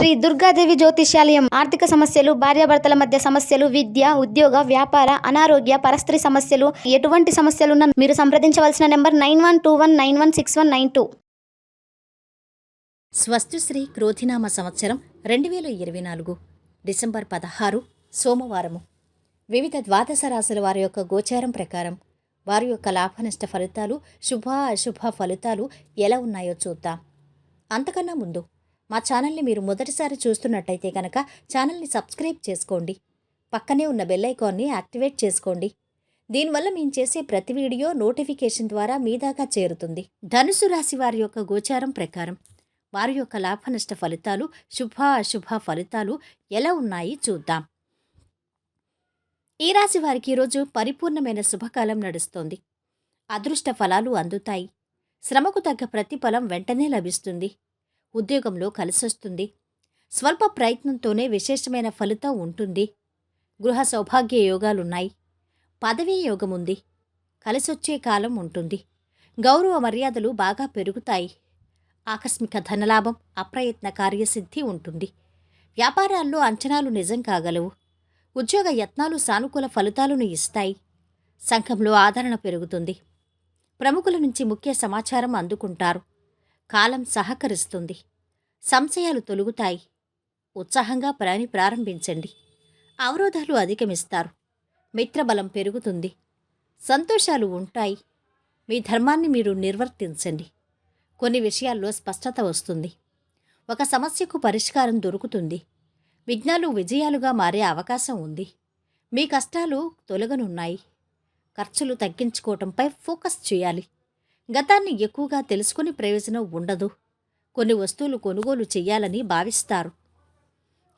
శ్రీ దుర్గాదేవి జ్యోతిష్యాలయం. ఆర్థిక సమస్యలు భార్యాభర్తల మధ్య సమస్యలు విద్య ఉద్యోగ వ్యాపార అనారోగ్య పరస్త్రీ సమస్యలు ఎటువంటి సమస్యలున్నా మీరు సంప్రదించవలసిన number nine one two one nine one six one nine two. స్వస్తిశ్రీ క్రోధినామ సంవత్సరం రెండు వేల ఇరవై నాలుగు డిసెంబర్ పదహారు సోమవారము. వివిధ ద్వాదశ రాశుల వారి యొక్క గోచారం ప్రకారం వారి యొక్క లాభనష్ట ఫలితాలు శుభ అశుభ ఫలితాలు ఎలా ఉన్నాయో చూద్దాం. అంతకన్నా ముందు మా ఛానల్ని మీరు మొదటిసారి చూస్తున్నట్టయితే కనుక ఛానల్ని సబ్స్క్రైబ్ చేసుకోండి. పక్కనే ఉన్న బెల్ ఐకాన్ని యాక్టివేట్ చేసుకోండి. దీనివల్ల మేము చేసే ప్రతి వీడియో నోటిఫికేషన్ ద్వారా మీ దాకా చేరుతుంది. ధనుసు రాశి వారి యొక్క గోచారం ప్రకారం వారి యొక్క లాభనష్ట ఫలితాలు శుభ అశుభ ఫలితాలు ఎలా ఉన్నాయి చూద్దాం. ఈ రాశి వారికి ఈరోజు పరిపూర్ణమైన శుభకాలం నడుస్తోంది. అదృష్ట ఫలాలు అందుతాయి. శ్రమకు తగ్గ ప్రతిఫలం వెంటనే లభిస్తుంది. ఉద్యోగంలో కలిసొస్తుంది. స్వల్ప ప్రయత్నంతోనే విశేషమైన ఫలితం ఉంటుంది. గృహ సౌభాగ్య యోగాలున్నాయి. పదవీ యోగం ఉంది కలిసొచ్చే కాలం ఉంటుంది. గౌరవ మర్యాదలు బాగా పెరుగుతాయి. ఆకస్మిక ధనలాభం అప్రయత్న కార్యసిద్ధి ఉంటుంది. వ్యాపారాల్లో అంచనాలు నిజం కాగలవు. ఉద్యోగ యత్నాలు సానుకూల ఫలితాలను ఇస్తాయి. సంఘంలో ఆదరణ పెరుగుతుంది. ప్రముఖుల నుంచి ముఖ్య సమాచారం అందుకుంటారు. కాలం సహకరిస్తుంది. సంశయాలు తొలుగుతాయి. ఉత్సాహంగా పని ప్రారంభించండి. అవరోధాలు అధిగమిస్తారు. మిత్రబలం పెరుగుతుంది. సంతోషాలు ఉంటాయి. మీ ధర్మాన్ని మీరు నిర్వర్తించండి. కొన్ని విషయాల్లో స్పష్టత వస్తుంది. ఒక సమస్యకు పరిష్కారం దొరుకుతుంది. విఘ్నాలు విజయాలుగా మారే అవకాశం ఉంది. మీ కష్టాలు తొలగనున్నాయి. ఖర్చులు తగ్గించుకోవటంపై ఫోకస్ చేయాలి. గతాన్ని ఎక్కువగా తెలుసుకుని ప్రయోజనం ఉండదు. కొన్ని వస్తువులు కొనుగోలు చేయాలని భావిస్తారు.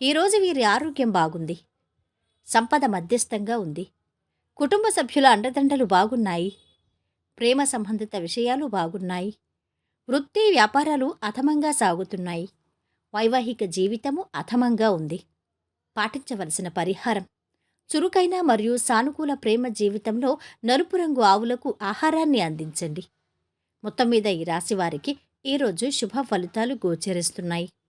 ఈరోజు వీరి ఆరోగ్యం బాగుంది. సంపద మధ్యస్థంగా ఉంది. కుటుంబ సభ్యుల అండదండలు బాగున్నాయి. ప్రేమ సంబంధిత విషయాలు బాగున్నాయి. వృత్తి వ్యాపారాలు అధమంగా సాగుతున్నాయి. వైవాహిక జీవితము అధమంగా ఉంది. పాటించవలసిన పరిహారం. చురుకైన మరియు సానుకూల ప్రేమ జీవితంలో నలుపు రంగు ఆవులకు ఆహారాన్ని అందించండి. మొత్తం మీద ఈ రాశి వారికి ఈరోజు శుభ ఫలితాలు గోచరిస్తున్నాయి.